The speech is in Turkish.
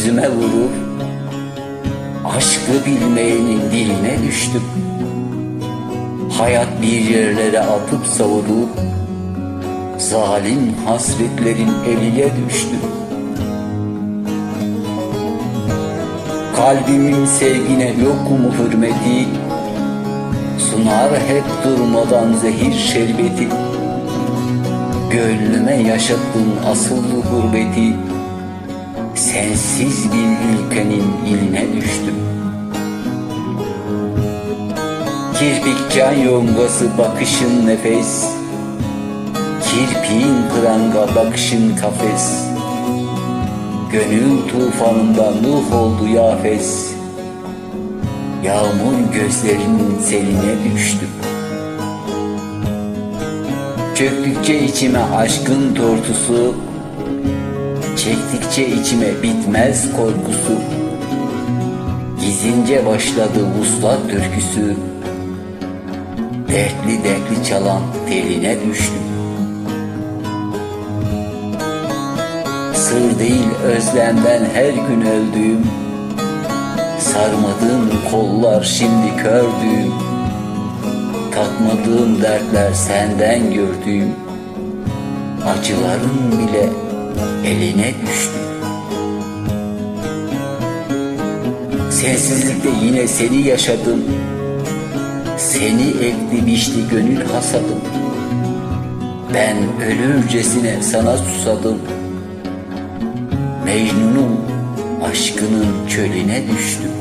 yüzüme vurur. Aşkı bilmeyenin diline düştüm. Hayat bir yerlere atıp savurur. Zalim hasretlerin eline düştüm. Kalbimin sevgine yok mu hürmeti? Sunar hep durmadan zehir şerbeti. Gönlüme yaşattın asıl gurbeti Sensiz bir ülkenin iline düştüm. Kirpik can yongası bakışın nefes. Kirpiğin pranga bakışın kafes. Gönül tufanında nuh oldu yafes Yağmur gözlerinin seline düştüm Çöktükçe içime aşkın tortusu Çektikçe içime bitmez korkusu. Gizince başladı vuslat türküsü. Dertli dertli çalan teline düştüm. Sır değil özlemden her gün öldüğüm. Sarmadığım kollar şimdi kördüğüm Takmadığım dertler senden gördüğüm. Acıların bile eline düştü. Sensizlikte yine seni yaşadım. Seni ekti biçti gönül hasadım. Ben ölürcesine sana susadım. Mecnun'un aşkının çölüne düştüm